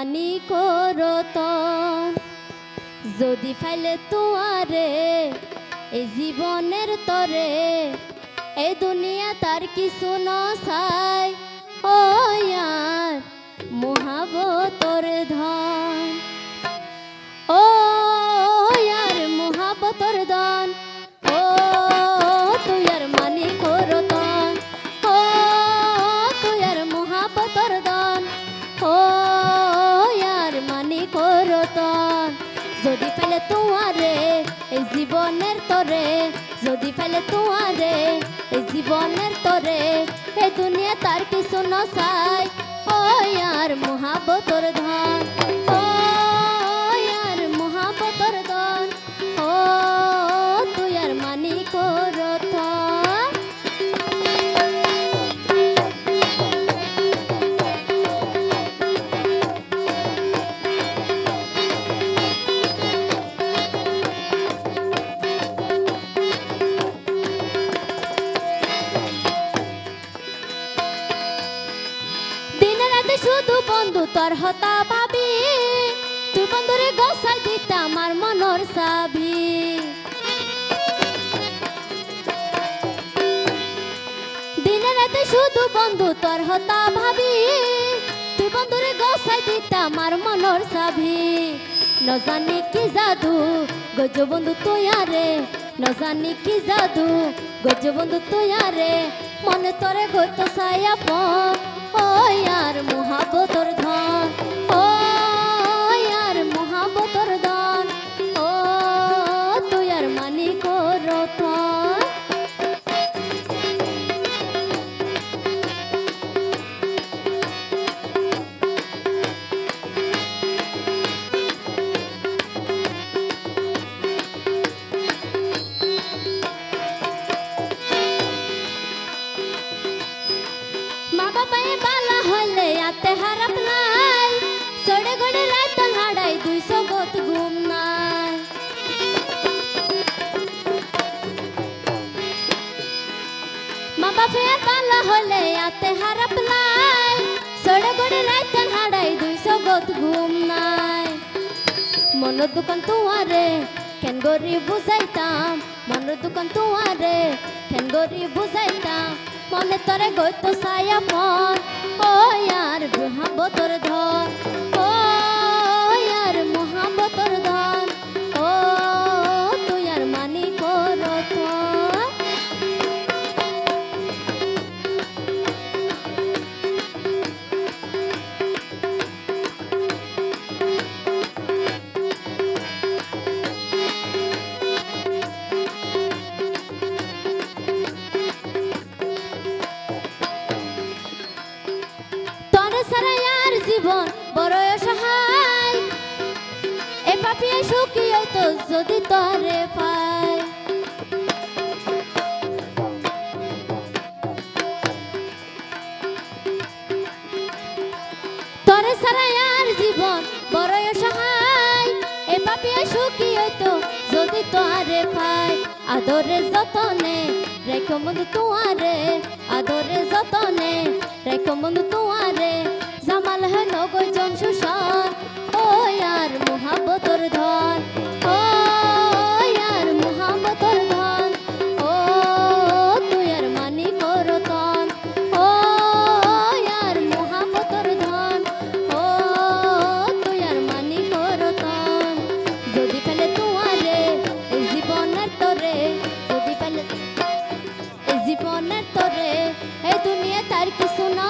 মানি করত যদি ফেলে তোয়ারে এই জীবনের তরে, এই দুনিয়া তার কিছু নসাই ও ইয়ার যদি ফেলে তোমারে, এই জীবনের তরে, যদি ফেলে তোমারে, এই জীবনের তরে এ দুনিয়া তার কিছু নসাই ও আর মহাবতর ধন বন্ধু হতা ভাবি, তুই বন্ধুরে গোসাই দিতা আমার মনর সাবি দিনে রাতে শুধু বন্ধু তোর হতা ভাবি, তুই বন্ধুরে গোসাই দিতা আমার মনর সাবি ন জানি কি জাদু গজ বন্ধু তুই আরে ন জানি কি জাদু গজ বন্ধু তুই আরে মনে তোরে গত সায়া পন বালা হলে আতে হারাপ নাই সড়ে গড়ে রাতন হাড়াই দুইশো গত ঘুম নাই মা বাবায় বালা হলে আতে হারাপ নাই সড়ে গড়ে রাতন হাড়াই দুইশো গত ঘুম নাই মনের দোকান তোমারে কেন গরি বুঝাইতাম মনের দোকান তোমারে কেন গরি বুঝাইতাম মনে তরে গত সায়া মন। ও জীবন বড় অসহায়। এ পাপিয়ে সুখী হইতো যদি তরে পায়। তরে সারা আর জীবন বড় অসহায়। এ পাপিয়ে সুখী হইতো যদি তোরে পায়। আদরে যতনে রেখো বন্ধু তোমারে আদরে যতনে রেখো বন্ধু তোমারে নগর জন সুসান ও আর মোহাম্মতর ধন ও আর মোহাম্মতর ধন, ও তুই আর মানি করতন ও আর মোহাম্মতর ধন, ও তুই মানি করতন যদি ফেলে তোমারে এই জীবনের তরে, যদি ফেলে এই জীবনের তরে এই দুনিয়া তার কিছু না